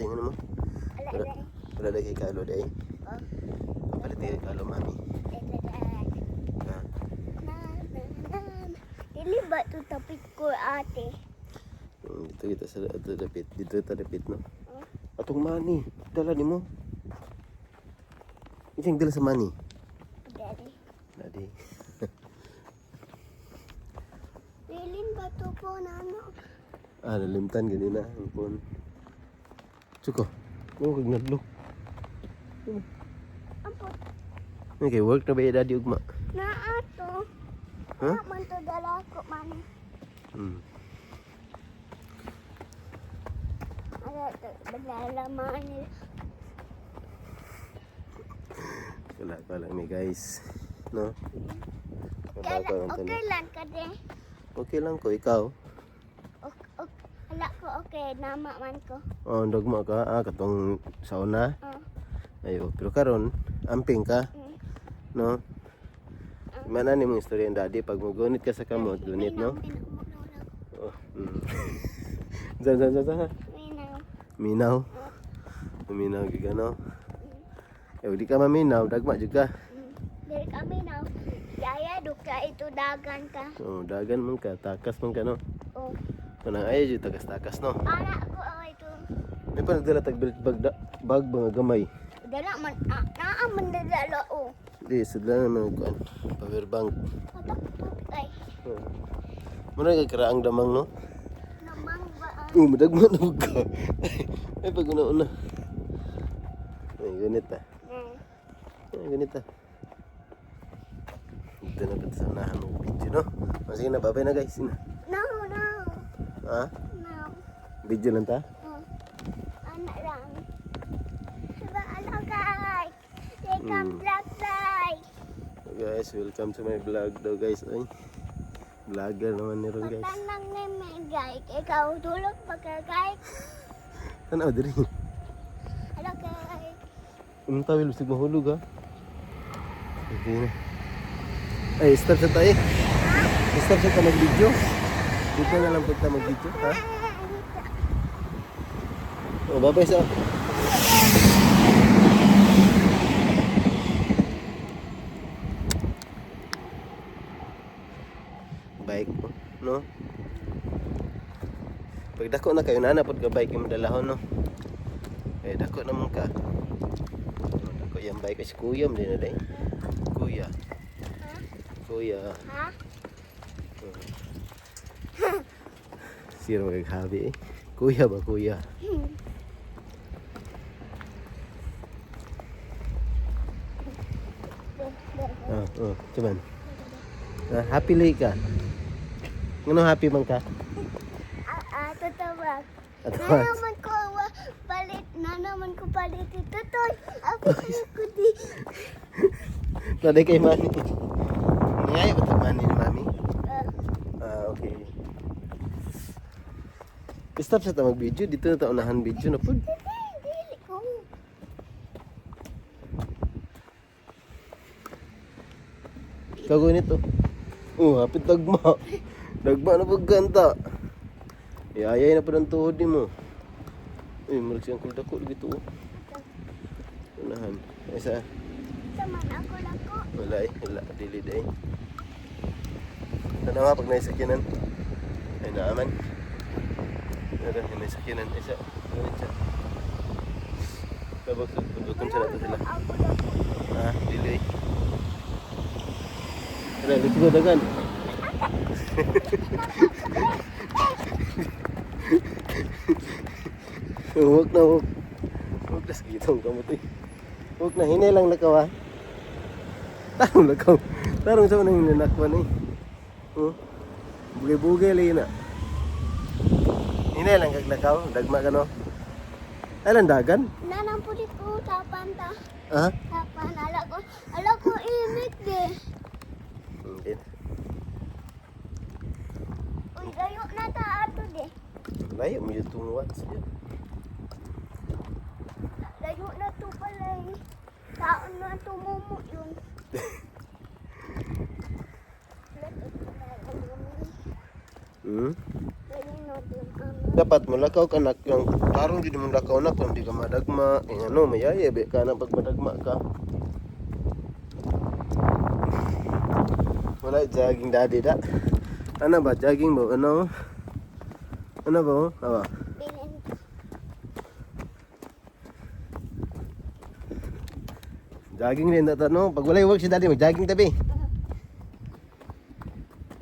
sa inyo mo. Wala, ala. wala lagi kalo day. Oh, Papalit kay kalo mami. na. Dili ba ito topic ko ate? Hmm, Dito kita sa dito dapit. Dito kita dapit no. Oh, Atong mani. Dala ni mo. Isang dala sa mani. daddy. Nadi. Wilin ba ito po na ano? Ah, nalimtan ganina. Ang phone. Chuko. Ano kag nadlok? Apo, Okay, work na ba yung daddy ugma? na ato. Ha? Na man to dala ko man. Hmm. Ala, to, balalaman nila. Wala pa lang ni guys. No? Kaya, Mababa lang to, no? okay lang ka din. Okay lang ko, ikaw. Ok, ok, hala ko okay, nama man ko. Oh, dogma ka. Ah, katong sauna. Oh, Ayo, pero karon amping ka, mm. no? Mana ni mong istorya daddy pag magunit ka sa kamot, gunit, no? Minaw, Oh. Mm. zan, zan, zan, zan. minaw, Minaw. Minaw giga, no? Eh, di ka maminaw, dagma juga. Mm. Dari kami now. Yaya, duka ito dagan ka. Oh, dagan man ka, takas man ka, no? Oh, Manang ayaw dyan, takas-takas, no? ito. May pa nagdala tag bag, bag mga gamay. Dala man, ah, naa man dadala oh. Di, sadla naman kuan. Power bank. Patak, patak ay. Oh. Muna kay karaang damang, no? Namang ba ah? Oh, madagma na ka. Ay, pag una-una. Ay, ganit ah. Mm. Ay, ganit ah. Dito na dito sa unahan ng video, no? O, sige na, babay na guys. Na. No, no, Ha? no. Video lang ta? Lang. Diba, ano guys? Welcome Mm. black guys. So, guys, welcome to my vlog daw guys. Ay, vlogger naman ni Ron guys. Tanang ni may guys. Ikaw tulog pa ka guys. Tanaw, diri. Hello guys. Anong tawil? Bisig mahulog ha? Sige na. Ay, start sa tayo. Start sa tayo mag-video. Dito na lang punta mag-video, ha? O, babay sa... Bike mo, no? Pag dako na kayo, nanapod ka bike yung madalahon, no? Eh, dako naman ka. Dako yung bike si kuya, hindi na day. Kuya. Kuya. Ha? Sino maghabi eh? Kuya ba, kuya? Ah, oh, cuman. Ah, happy lay ka. Ano happy man ka? Ah, ah, totoo. At Na naman ko palit, na naman ko palit ito. Toy, ako ko di. Naday kay mami. Ngayon ito mani ni mami? Ah, Ah, okay. Stop sa ta mag-video. Dito na ta unahan video na po. dili, dili ko. Kagoy nito. Oh, hapit dagma. Dagma na pagganta. Iayay na pa ng tuhod ni mo. Uy, marag siyang kuldako dito. oh. Unahan. Isa. Saman ako lang ko. Wala eh. Wala. Dili day. Ano nga pag naisakyanan? Ay naaman. Ano, yung naisakyanan. Isa. Ganit siya. Kabag sa pagkakon siya nato sila. Ah, dili. Tara, let's go dagan. Huwag na, huwag. Huwag na, sige itong kamot eh. Huwag na, hinay lang lakaw ha. Tarong lakaw. Tarong sa unang hinanakwan eh. Bugay-bugay lang yun ah. Hinay lang kaglakaw, dagma ka no. Alan dagan? Nanang pulit ko tapan ta. Ha? Tapan, ala ko. Ala ko imik de. Hindi. Uy, gayo na ta ato de. Layo mo yung tungwat. Layo na to pala eh. Taon na tumumo yun. Hmm? Layo dapat mulakaw ka nak yung tarong di mo lakaw na kung di ka madagma eh, ano mayaya be ka na pag madagma ka wala jogging daddy da ano ba jogging mo ano ano ba oh? Awa. Bilin. jogging din na no? Pag wala work si daddy mag jogging tabi.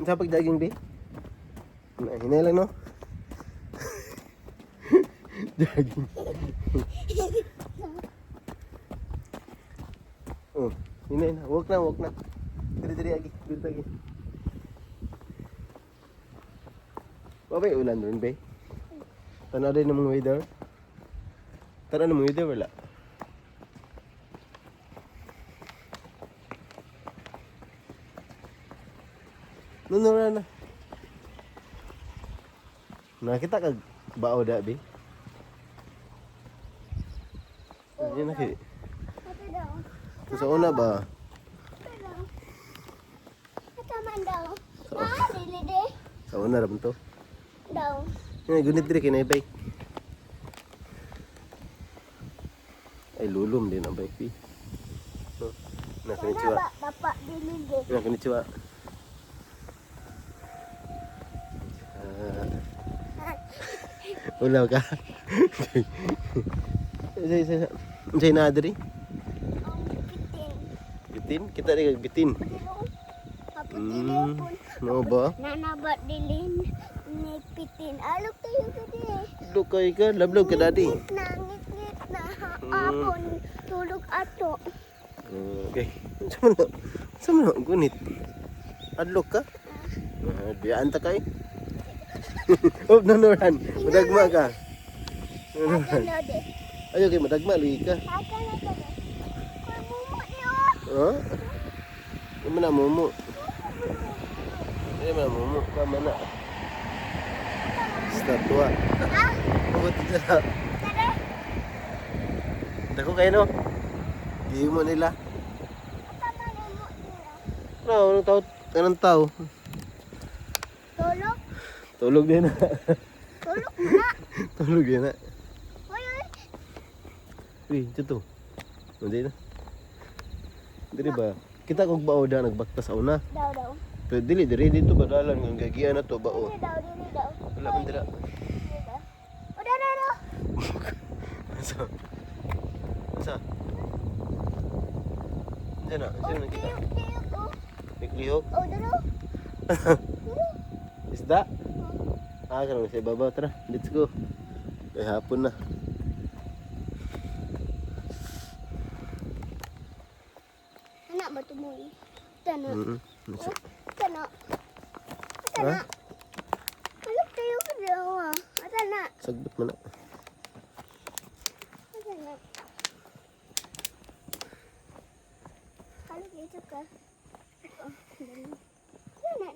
Ano sa pag jogging be. Na- hinay lang no? Jogging. Oh hinay na. Walk na walk na. Diri diri lagi diri lagi Babay ulan ron be Tanaw din ng weather Tanaw ng weather wala Nuno na na. Nakita kag bao da bi. Ano na kay? Sa una ba? Sa una man to. Daw. Nga gunit diri kay bike. Ay lulum din ang bike bi. No. Na konnichiwa. dapat de. Na konnichiwa. Ulaw ka. Say say say na kitin. Bitin, kita rin bitin. Hmm, no ba? Nanabat dilin ni pitin. Alok tayo kadi. Lukay ka, lablog ka daddy. Ngit na, ngit na. Apon, tulog ato. Okay. Sama na. Sama na, gunit. Adlok ka? Ah, Diyaan ta kay. oh, nanuran. Madagma ka. Akan na de. Ayaw kay madagma, lagi ka. Akan na. Kaya mumu niyo. Ha? Ano man na mumu? Ano man na mumu? Kama na. Statwa. Dito na. tara. Dako kayo no? Di mo nila. Ano, anong tao? Anong tao? Tulog. Tulog din na. Tulog na. Tulog din na. Uy, uy. Uy, dito. Hindi na. Dili ba? Kita kog bao da nagbakta sa una. Daw, daw. Pero dili diri dito badalan ng gagian na to bao. Dili daw, dili daw. Wala man dira. Dili daw. O, daw, daw, daw. Asa? Asa? Diyan na, O, sino nakita? tiyok, tiyok, o. Miklihok? O, daw, daw. Isda? Ah, karon sa ibabaw tara. Let's go. Ay hapon na. Anak ba tumoy? Tana. Mm. Tana. Tana. Alok tayo ka daw, ah. Tana. Sagbot man na. Tana. Alok ito ka. Oh, dali. Tana,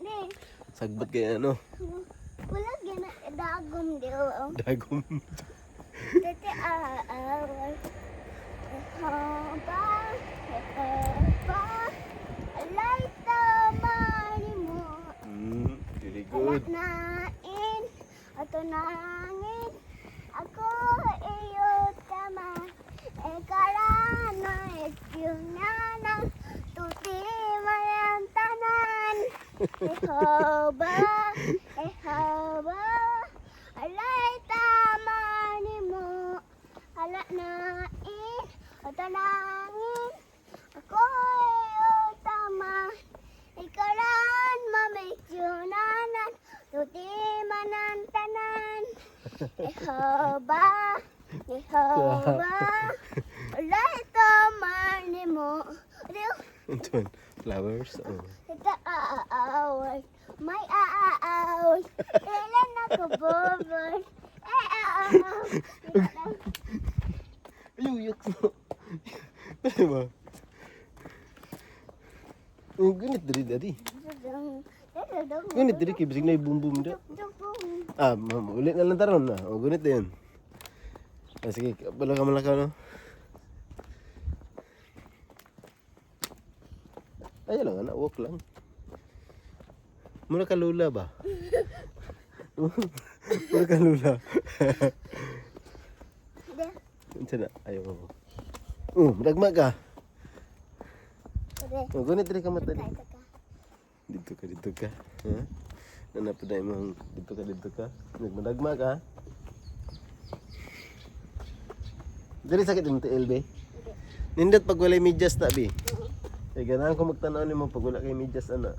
ne. Sagbot kay ano? Wala gina dagom daw. oh. Dagom. Tete aawal. Haba, haba. Alay tamani mo. Mm, very good. nain, ato nangin. Ako iyo tama. Ekarana ekyunana. Tuti mayang tanan. Ehaba, ehaba. Alay tamani mo. Alat nain, ato nangin. Ako iyo tama. Ikaran mamekyonanan. Tuti manan tanan. Ehaba, ehaba. Alay tamani mo. Adiyo. Flowers. Oh. Ito aaway. May aaway. Ilan ako bobon. Eh, aaway. Ayuyok mo. Ano ba? Ang gunit diri dadi. Gunit diri kay bisig na bum da. Ah, ulit na lang taron na. O gunit din. Ah, sige, bala ka malakaw no. Ayaw lang, anak, walk lang. Muna ka lula ba? Wala ka lula. Unsa na? Ayaw ko. Oh, madagma ka. Oh, gunit diri ka mata. Dito ka, dito ka. Ha? Nanapod na imong dito ka, dito ka. Nagmadagma ka. Diri sakit yung LB. Hindi. Nindot pag walay medyas na, bi. Oo. Eh, ganahan ko magtanaw ni mo pag wala kay medyas, ana.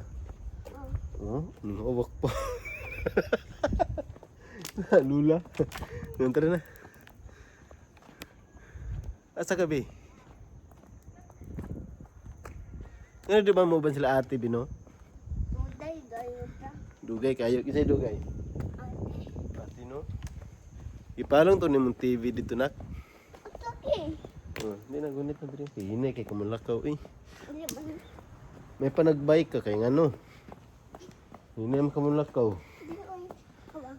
Oo. Oh, nangawak pa. Lula. Yan, tara na. Asa ka, bi? Ano di ba mo ba sila ate, Bino? Uday, gayo ta. Dugay kayo. Kisay dugay? Ate. Ate, no? Ipalong to ni mong TV dito, nak. Okay. Oh, hindi na gunit na dito. Kaya hinay, kay kumulakaw, eh. May panagbike ka, kay nga no. Hindi naman ko. Kawa.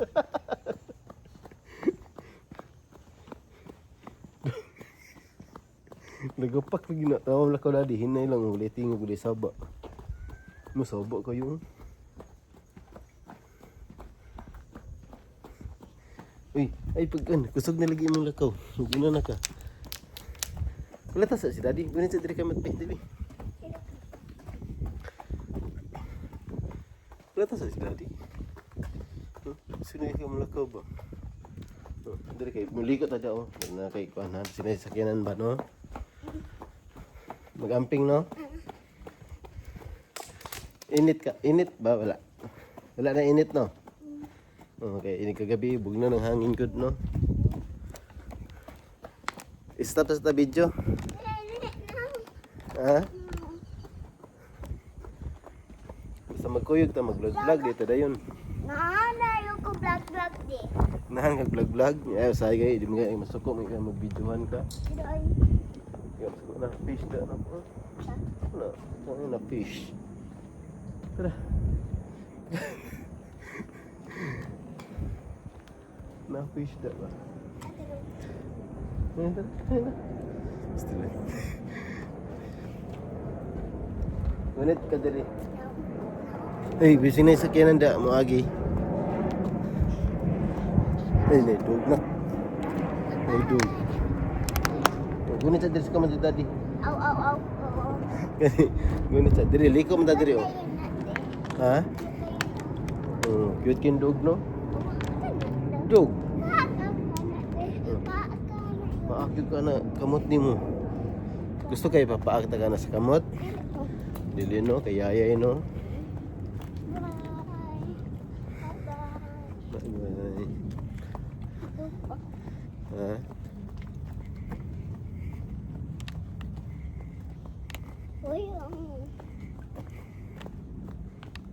Nagapak lagi nak tahu lah kau dah di hinay lang boleh tinggal boleh sabak. Mo sabak kau. Uy, ay pagkan, kusog na lagi imong lakaw. Guna na ka. Wala ta sa si daddy, guna sa diri ka matpih TV. Wala ta sa si daddy. Huh? Sino ka mo lakaw ba? Diri kay mulikot aja oh. Na kay kuan ha, sinay sakyanan ba no? Magamping no? Init ka, init ba wala? Wala na init no? Okay, ini kagabi bug na ng hangin good no? Stop sa ta video. Ha? Basta magkuyog ta mag-vlog dito dayon. Naana yung ko vlog vlog di. Nahan kag vlog-vlog. Ay say kay di kay masuko may ka. Ay. Kaya masuko na fish da na po. Ano na fish. Tara. na fish da ba? Still like. Ngunit ka diri. Ay, busy na yung sakyanan da mo agi. Ay, nay, dog na. Ay, dog. Ngunit sa diri sa kamay daddy. Aw aw aw. Oo. Ngunit sa diri, liko man oh. Di. Ha? Oh, cute kin dog no? Dog. Paakit ka na kamot ni mo. Gusto kay papaakit ka na sa kamot? Dili no, kay yayay no. Bye-bye. Ha? Uy, ang